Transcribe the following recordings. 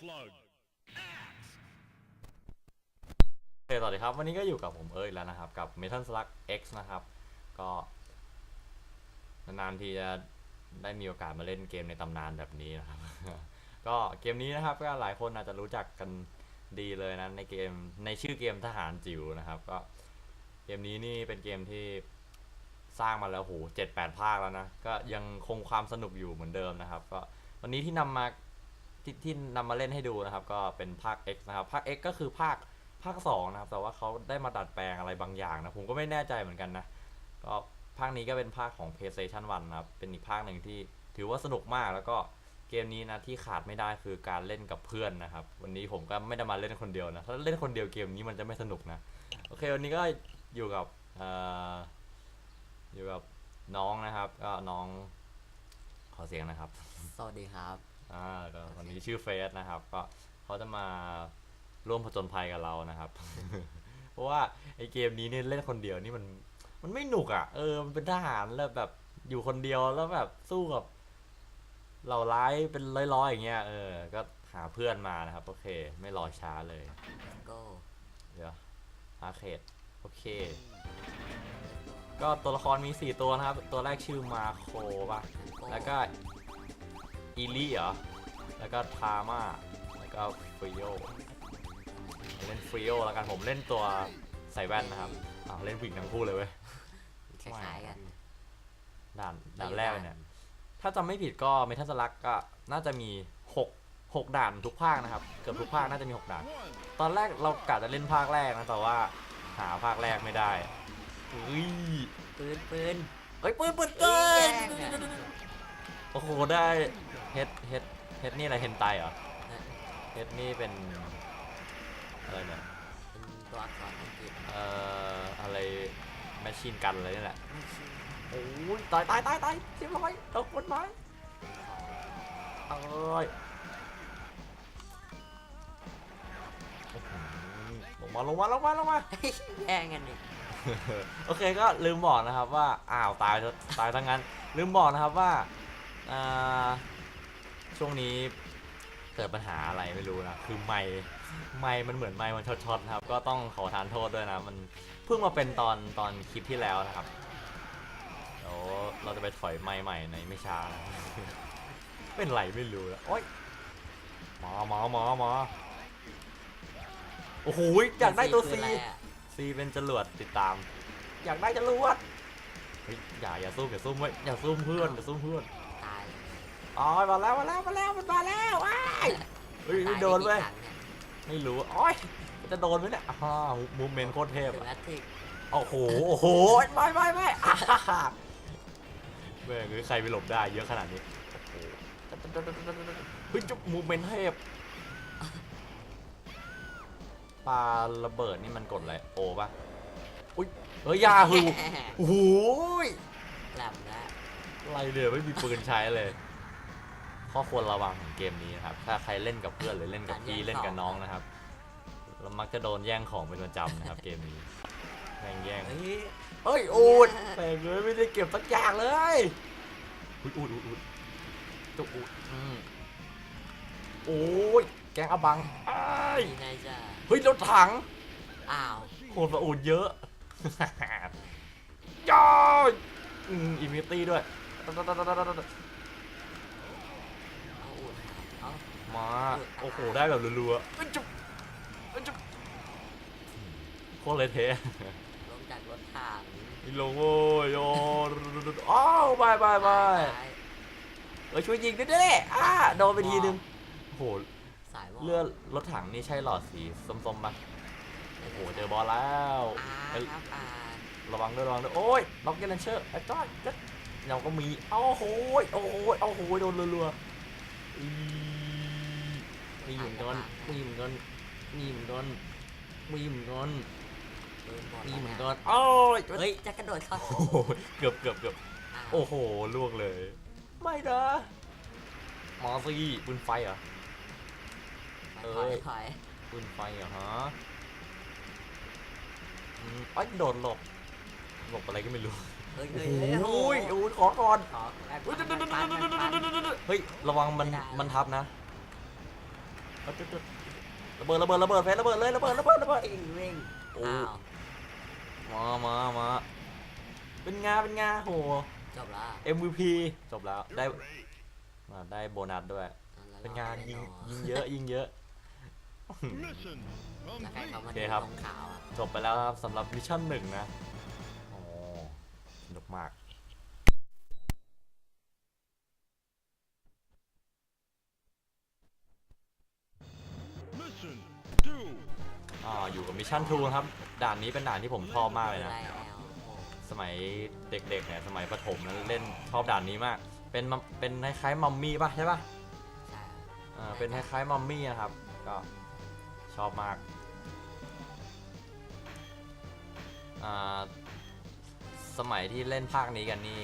slug. โอเคสวัสดีครับ วันนี้ก็อยู่กับผมเอ้ยแล้วนะครับ กับ Metal Slug X นะครับ ก็ นานๆทีจะได้มีโอกาสมาเล่นเกมในตำนานแบบนี้นะครับ ก็เกมนี้นะครับก็หลายคนอาจจะรู้จักกันดีเลยนะ ในเกมในชื่อเกมทหารจิ๋วนะครับ ก็เกมนี้นี่เป็นเกมที่สร้างมาแล้วโหเจ็ดแปดภาคแล้วนะ ก็ยังคงความสนุกอยู่เหมือนเดิมนะครับ ก็วันนี้ที่นำมา ที่ที่นำมาเล่นให้ดูนะครับ ก็เป็นภาค X นะครับ ภาค X ก็คือภาคภาคสองนะครับ แต่ว่าเขาได้มาดัดแปลงอะไรบางอย่างนะ ผมก็ไม่แน่ใจเหมือนกันนะ ก็ภาคนี้ก็เป็นภาคของ PlayStation 1นะครับ เป็นอีกภาคหนึ่งที่ถือว่าสนุกมาก แล้วก็เกมนี้นะที่ขาดไม่ได้คือการเล่นกับเพื่อนนะครับ วันนี้ผมก็ไม่ได้มาเล่นคนเดียวนะ ถ้าเล่นคนเดียวเกมนี้มันจะไม่สนุกนะ โอเค วันนี้ก็อยู่กับออยู่กับน้องนะครับ ก็น้องขอเสียงนะครับ สวัสดีครับ อ่าก็วันนี้ชื่อเฟสนะครับ ก็เขาจะมาร่วมผจญภัยกับเรานะครับ เพราะว่าไอเกมนี้เนี่ยเล่นคนเดียวนี่มันมันไม่หนุกอะ เออ มันเป็นทหารแล้วแบบอยู่คนเดียวแล้วแบบสู้กับเหล่าร้ายเป็นร้อยๆอย่างเงี้ย เออ ก็หาเพื่อนมานะครับ โอเค ไม่รอช้าเลยโก้เดี๋ยวอาเขตโอเค ก็ตัวละครมี 4 ตัวนะครับ ตัวแรกชื่อมาโคป่ะแล้วก็ อีลี่เหรอ แล้วก็ทาม่าแล้วก็ฟริโอเล่นฟริโอแล้วกันผมเล่นตัวใส่แว่นนะครับอ้าวเล่นผู้หญิงทั้งคู่เลยเว้ยคล้ายๆกันด่านด่านแรกเลยเนี่ย ถ้าจำไม่ผิดก็เมทัลสลักก็น่าจะมี6 6ด่านทุกภาคนะครับ เกือบทุกภาคน่าจะมี 6 ด่าน ตอนแรกเรากะจะเล่นภาคแรกนะแต่ว่าหาภาคแรกไม่ได้เฮ้ยปืนปืนเฮ้ยปืนปืนเอ้เกิยนแย่งอะโอ้โหได้ เฮดเฮดเฮดนี่อะไรเฮนไตเหรอเฮดนี่เป็นอะไรเนี่ยเป็นตัวอักษรอังกฤษเอ่ออะไรแมชชีนกันอะไรนี่แหละโอ้ยตายตายตายตายเรียบร้อยตกบนไม้เอ้ยโอ้โหลงมาลงมาลงมาลงมาแย่งกันนี่โอเคก็ลืมบอกนะครับว่าอ้าวตายตายทั้งนั้นลืมบอกนะครับว่าอ่า ช่วงนี้เกิดปัญหาอะไรไม่รู้นะ คือไมค์ไมค์มันเหมือนไมค์มันช็อตๆนะครับ ก็ต้องขอทานโทษด้วยนะ มันเพิ่งมาเป็นตอนตอนคลิปที่แล้วนะครับเดี๋ยวเราจะไปถอยไมค์ใหม่ในไม่ช้านะเป็นไรไม่รู้แล้วโอ๊ยหมาหมาหมาหมาโอ้โหอยากได้ตัวคืซีออะไรอะซีเป็นจรวดติดตาม อยากได้จรวดเฮ้ยอย่าอย่าซุ่มอย่าซุ่มไว้อย่าซุ่มเพื่อนอย่าซุ่มเพื่อนตายเลย อ๋อมาแล้วมาแล้วมาแล้วมันมาแล้วว้ายเฮ้ยโดนเว้ยไม่รู้โอ้ยจะโดนไหมเนี่ยอ้าวมูเมนต์โคตรเทพอะโอ้โหโอ้โหไม่ไม่ไม่อ่าฮ่าแม่งใครไปหลบได้เยอะขนาดนี้เฮ้ยจะมูเมนต์เทพปลาระเบิดนี่มันกดอะไรโอป่ะอุ้ยเฮ้ยอยาหูโอ้โหแหลมแล้วไรเลยวไม่มีปืนใช้เลย ข้อควรระวังของเกมนี้นะครับ ถ้าใครเล่นกับเพื่อนหรือเล่นกับพี่เล่นกับน้องนะครับเรามักจะโดนแย่งของเป็นประจำนะครับ เกมนี้แย่งแย่งเฮ้ยเฮ้ยอูดแปลกเลยไม่ได้เก็บสักอย่างเลยอุยอูดอูดอูดจุกอูดอืมโอ้ยแกงอบังอ้ายมีนายจะเฮ้ยรถถังอ้าวโหดประอูดเยอะย่อยอืมอิมิตี้ด้วย เอาอุ่นเอา มา โอ้โห ได้แบบรัวๆเอ้ยจุ๊บเอ้ยจุ๊บโคตรเลยเทะลงจากรถถังอีลงโอ้ยโอ้อ้าวบายบายบายซ้เอ้ยช่วยยิงด้วยดิอ่าโดนไปทีนึงโอ้โหสายวอลเลือดรถถังนี่ใช่หลอดสีส้มๆปะโอ้โห เจอบอลแล้วอ่าเอ้ยครับอ่าระวังด้วยระวังด้วยโอ้ยล็อกเกนเลนเชอร์ไอ้จ้อยก็เราก็มี โอ้โหยโอ้โหยโอ้โหยโดนรัวๆอี มีเหมือนกันมีเหมือนกันมีเหมือนกันมีเหมือนกันปืนหมดมีแล้วเหมือนนะกันโอ้ยเฮ้ยจะกระโดดเข้าโอ้โหเกือบเกือบเกือบอ้าวโอ้โหลวกเลย ไม่นะมอซี่ปืนไฟเหรอเอ้ถอยยถอยปืนไฟเหรอฮะอืมไอ้ยโดนหลบหลบอะไรก็ไม่รู้เฮ้ยโอ้เฮ้ยโหเฮ้ยโอ้ยขอก่อนขอแอบเฮ้ยปันปันปันปันเฮ้ยระวังมันไม่ได้มันทับนะ เอาจุดจุดระเบิดระเบิดระเบิดเฟสระเบิดเลยระเบิดระเบิดระเบิดวิ่งวิ่งโอ้อ้าวมามามาเป็นงาเป็นงาโห จบแล้ว MVP จบแล้วได้มาได้โบนัสด้วย เป็นงานยิงยิงเยอะยิงเยอะ Mission แล้วใครเขามา complete. โอเคดูครับตรงขาวอะจบไปแล้วครับสำหรับมิชชั่นหนึ่งนะโอ้สนุกมาก อ่าอยู่กับมิชชั่นทูครับ ด่านนี้เป็นด่านที่ผมชอบมากเลยนะได้แอลโอ้สมัยเด็กๆเนี่ยสมัยประถมนั้นเล่นชอบด่านนี้มาก เป็นมัมเป็นคล้ายๆมัมมี่ป่ะใช่ป่ะใช่อ่าเป็นคล้ายๆมัมมี่นะครับ ก็ชอบมากอ่าสมัยที่เล่นภาคนี้กันนี่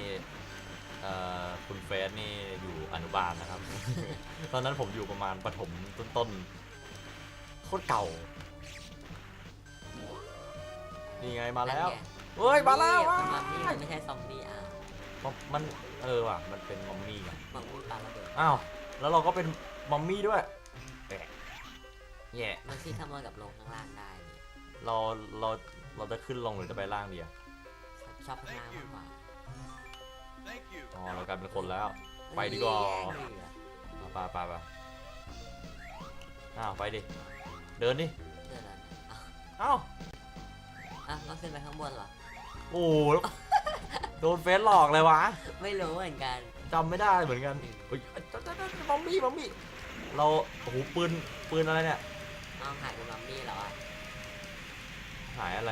เอ่อคุณเฟสนี่อยู่อนุบาลนะครับ ตอนนั้นผมอยู่ประมาณประถมต้นๆโคตรเก่า นี่ไงมาแล้วนั่นไงเฮ้ยมาแล้วมัว้านมัมมี่ยมันไม่ใช่ซอมบี้อะมันมันเออว่ะมันเป็นมัมมี่ไงมัมมี่ปาระเบิดอ้าวแล้วเราก็เป็นมัมมี่ด้วยแปะแย่มันที่ขโมยกับลงข้างล่างได้นี่เราเราเราจะขึ้นลงหรือจะไปล่างดีอะชอบข้างล่างมากกว่า Thank you. อ๋อเรากลายเป็นคนแล้ว ไปดีกว่าเฮ้ยเอาไปไปไปอ้าวไปดิเดินดิเดือดแล้วเนี่ยอ้าวอ้าว อะก็ขึ้นไปข้างบนเหรอ โอ้โหโดนเฟซหลอกเลยวะไม่รู้เหมือนกัน จำไม่ได้เหมือนกันเฮ้ยจ๊ะจ๊ะจ๊ะมัมมี่มัมมี่เราโอ้โหปืนปืนอะไรเนี่ยเอาหายเป็นมัมมี่แล้วอะหายอะไร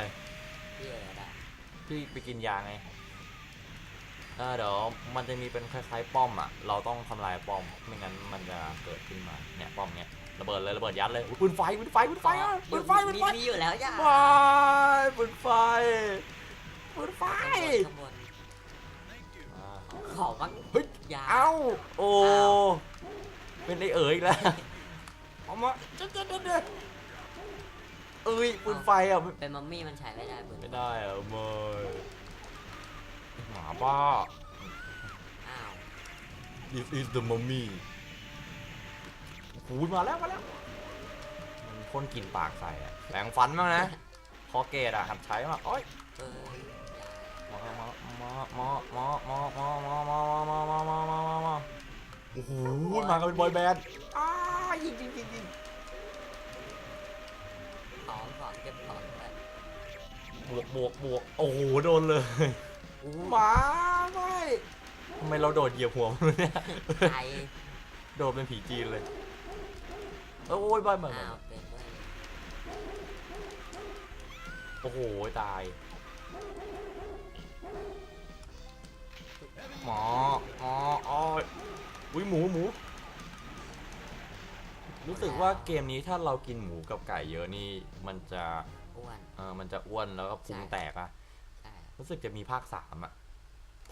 พี่เอ๋อะพี่ไปกินยาไงเออเดี๋ยวมันจะมีเป็นคล้ายๆป้อมอะ เราต้องทำลายป้อมไม่งั้นมันจะเกิดขึ้นมาเนี่ยป้อมเนี้ย ระเบิดเลยระเบิดยัดเลยอุ๊ยปืนไฟปืนไฟปืนไฟอะปืนไฟปืนไฟมีอยู่แล้วจ้าไฟปืนไฟปืนไฟข้างบนอ่าขอบ้างเฮ้ยยา เอ้าโอ้อ้าว เป็นไอเอ๋ยอีกแล้วเอามาเจ๊เจ๊เจ๊เจ๊เอ้ยปืนไฟอะไม่เป็นมัมมี่มันใช้ไม่ได้ปืนไม่ได้อะเมยหมาบ้า อ้าว This is the mummy โอ้มาแล้วมาแล้วมันพ่นกลิ่นปากใส่อะแปรงฟันบ้างนะคอเกตอะหัดใช้มาโอ้ยเออยามามามามามามามามามามามามามามามาโอ้โหมากันเป็นบอยแบนด์อ้ายิงยิงยิงยิงของของเก็บของไปบวกบวกบวกโอ้โหโดนเลยมาไม่ทำไมเราโดดเหยียบหัวมันเนี่ย ไอ โดดเป็นผีจีนเลย โอ้ยบายบายอ้าวเป็นด้วยโอ้โหตาย หมอหมออ้อยอุ้ยหมูหมู รู้สึกว่าเกมนี้ถ้าเรากินหมูกับไก่เยอะนี่ มันจะอ้วนเออมันจะอ้วนแล้วก็พุงใช่แตกอะใช่รู้สึกจะมีภาคสามอะ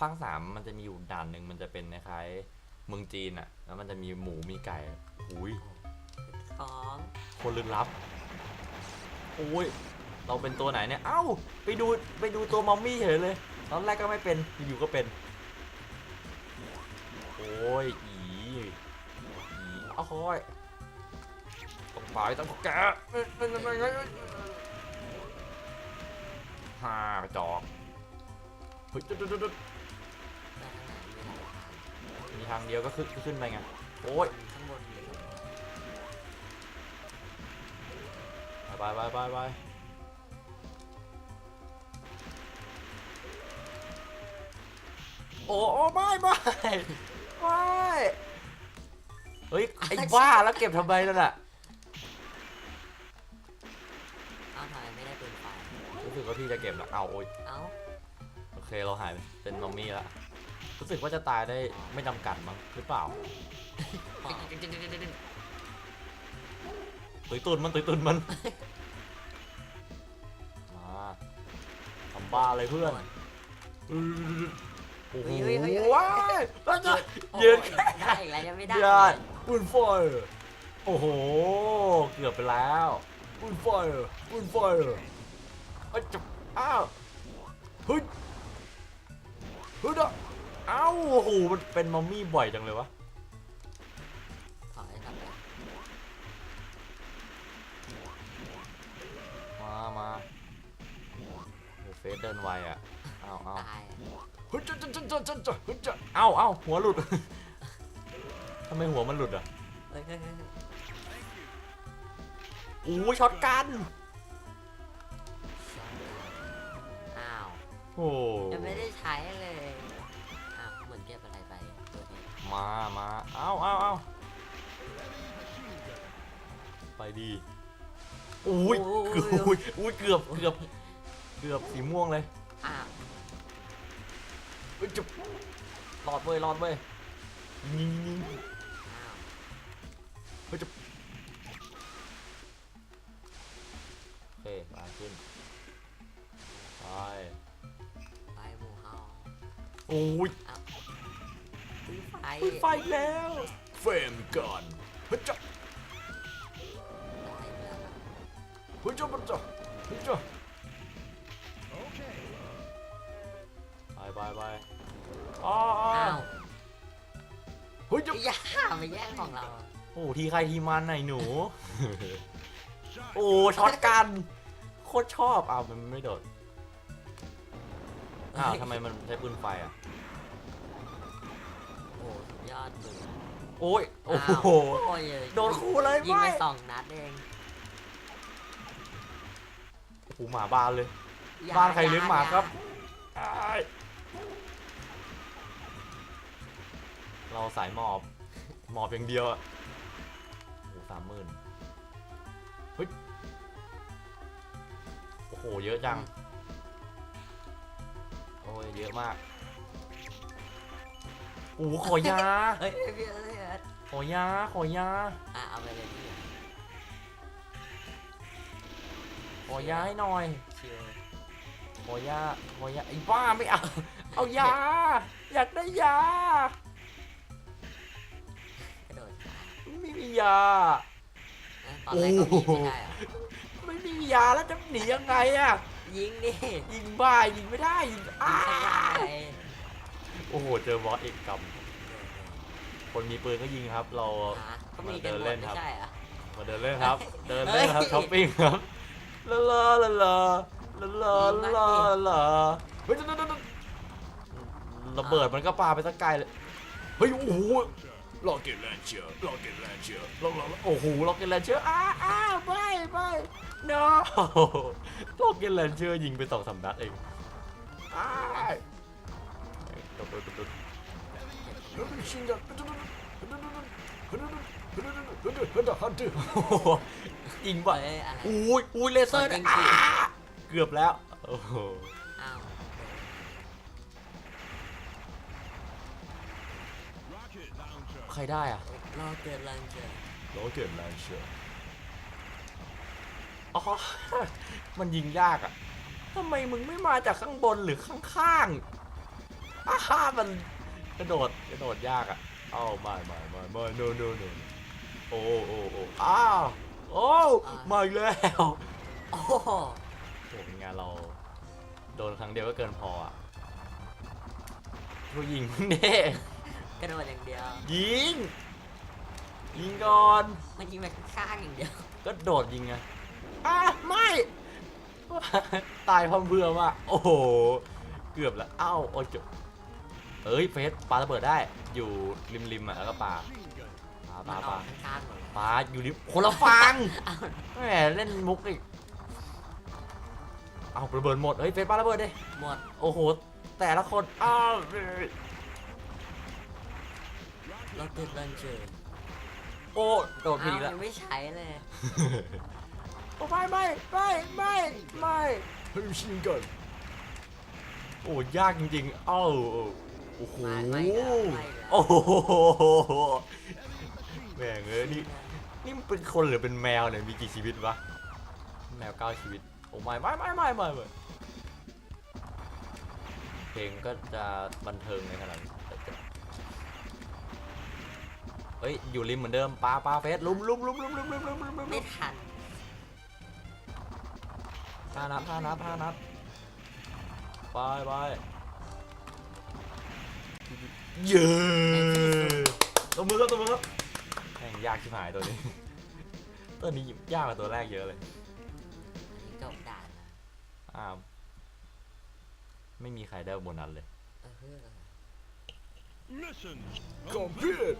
ภาคสามมันจะมีอยู่ด่านหนึ่งมันจะเป็นคล้ายๆเมืองจีนอะแล้วมันจะมีหมูมีไก่อุ้ย ของคนลึกลับโอ้ยเราเป็นตัวไหนเนี่ยเอ้าไปดูไปดูตัวมัมมี่เฉยเลยตอนแรกก็ไม่เป็นอยู่ๆก็เป็นโอ้ยอีอีเอาคอยต้องไปต้องแกะฮ่ากระจอกเฮ้ยจุดจุดจุดจุดด้านหลังมีหลายทางมีทางเดียวก็ขึ้นขึ้นไปไงโอ้ย ไปไปไปไปโอ้โอ้ไม่ไม่ไม่เฮ้ย ไอ้บ้าแล้วเก็บทำไมนั่นน่ะเอ้าทำไมไม่ได้ปืนไฟรู้สึกว่าพี่จะเก็บแล้วเอาโอ้ยเอ้าโอเคเราหายเป็นมัมมี่แล้วรู้สึกว่าจะตายได้ไม่จำกัดมั้งหรือเปล่าของ ตุยตุนมันตุยตุนมัน มาทำบ้าอะไรเพื่อนอื้อโอ้โหว้ายแล้วจะโอ้ยืนได้อีกแล้วยังไม่ได้เดือดปืนไฟโอ้โห เกือบไปแล้วปืนไฟปืนไฟอ้ยจับอ้าวเฮ้ยเฮ้ยเด้ออ้าวโอ้โหมันเป็นมัมมี่บ่อยจังเลยวะ ดินไวอะเอาเอาตายเฮ้ยจะจะจะจะจะจะเฮ้ยจะเอาเอาหัวหลุด ทำไมหัวมันหลุดอะเฮ้ยเฮ้ยเฮ้ยโอ้ยช็อตกันอ้าวโอ้ยังไม่ได้ใช้เลยอ้าวเหมือนเก็บอะไรไปตัวนี้มามาเอาเอาเอาไปดีอุ้ยเกือบอุ้ยอุ้ยเกือบเกือบ เกือบสีม่วงเลยอ้าวเฮ้ยจะรอดเว้ยรอดเว้ยยิงยิงอ้าวเฮ้ยจะโอเคไปขึ้นไปไปหมู่เฮาโอ้ยปืนไฟไฟแล้วเฟรมก่อนเฮ้ยจะตายแล้วล่ะเฮ้ยจะมันจะเฮ้ยจะ ไปไปไปอ๋ออ๋ออ้าวเฮ้ยจะอย่ามาแย่งของเรา โอ้ทีใครทีมันไหนหนู Shot. โอ้ช็อตกัน โคตรชอบอ้าวมันไม่โดดอ้าวทำไมมันใช้ปืนไฟอะ โอ้สุดยอดเลยโอ้ยโอ้าวโหโอ้ยโดนคู่เลยยิงไปไม่ สองนัดเองโอ้โหหมาบ้านเลย อย่บ้านใครเลี้ยงหมาอย่ครับอ้ เราสายหมอบ หมอบอย่างเดียวอะโอ้โหสามหมื่นเฮ้ย โอ้โห เยอะจัง โอ้ย เยอะมาก โอ้โหขอยา เฮ้ยพี่เอิร์ธขอยา ขอยา อะเอาไปเลยพี่ขอยาให้หน่อย ชิวขอยา ขอยาไอ้บ้าไม่เอา เอายา อยากได้ยา ม่มียาเอ้ยตอนแรกก็ยิงไม่ได้เหรอไม่มียาแล้วจะหนียังไงอะยิงดิยิงบ้ายิงไม่ได้ยิงยิอ้างไม่ได้โอ้โหเจอบอสอีกกำคนมีปืนก็ยิงครับ เราหาก็มีกันหมดไม่ใช่เหรอ มาเดินเล่นครับ เดินเฮ้เล่ยนครับช้อปปิ้งครับลาลาลาลาลาลาลาลาเฮ้ยเดี๋ยวเดี๋ยวเดี๋ยวระเบิดมันก็ปาไปสักไกลเลยเฮ้ยโอ้โห ล็อกเก็ตแลนเชอร์ล็อกเก็ตแลนเชอร์ล็อกล็อกโอ้โหล็อกเก็ตแลนเชอร์อ้าอ้าไม่ไม่ no ล็อกเก็ตแลนเชอร์ยิงไปสองสามนัดเองอ้ายตบตบตบตบชิงกันฮันเตอร์ยิงไปเฮ้ยอะไรอุ้ยอุ้ยเลเซอร์จรินะงๆอ่าเกือบแล้วโอ้ ใครได้อะรอเกิดลังเจอโลเกิดแลนเชอร์อ๋อ มันยิงยากอะทำไมมึงไม่มาจากข้างบนหรือข้างๆอ้าฮ่ามันกระโดดกระโดดยากอะเอ้าไม่ไม่ไม่ไม่ no no no โอ้โอ้โอ้อ้าวโอ้มาอีกแล้วโอ้โหโหเป็นไงเรา โดนครั้งเดียวก็เกินพออะผู้ยิงเน่ กระโดดอย่างเดียว ยิง ยิงก่อน มันยิงไปข้างๆอย่างเดียวก็โดดยิงไงอะไม่ ตายพร้อมเพรื่อมากโอ้โห เกือบแล้วเอ้าโอ้ยจบเอ้ยเฟสปาระเบิดได้ อยู่ริมริมๆอะแล้วก็ปา Machine gun. ปามัปานอปาอกข้างๆหมดเลยปาอยู่ริมคนละฟังอ้าวแหมเล่นมุกอีก เอาระเบิดหมด เฮ้ยเฟสปาระเบิดดิ หมด โอ้โห แต่ละคนอ้าว รอเกิดลังเจอโอ้โดดอ้าพีวแล้วยังไม่ใช้เลยโอ้ไม่ไม่ไม่ไม่ไม่เฮ้ยชิงก่อนโอ้ยากจริงๆ เอ้าโอ้โห ไม่ไม่แล้วไม่แล้วโอ้โหแม่งเอ้ยนี่นี่มันเป็นคนหรือเป็นแมวเนี่ยมีกี่ชีวิตวะ แมวเก้าชีวิต โอ้ไม่ไม่ไม่ไม่ไม่ไม่เพลงก็จะบันเทิงในขนาดนี้ เฮ้ยอยู่ริมเหมือนเดิมปลาปลาเฟสลุมลุมลุมลุมลุมลุมลุมลุมลุมไม่ทันห้านัดห้านัดห้านัดไปไปเย้ตัวมือครับตัวมือครับแม่งยากชิบหายตัวนี้ ตัวนี้ยากกว่าตัวแรกเยอะเลยอันนี้จบด่านแล้วอ้าวไม่มีใครได้โบนัสเลยเออเพื่อ Mission. Complete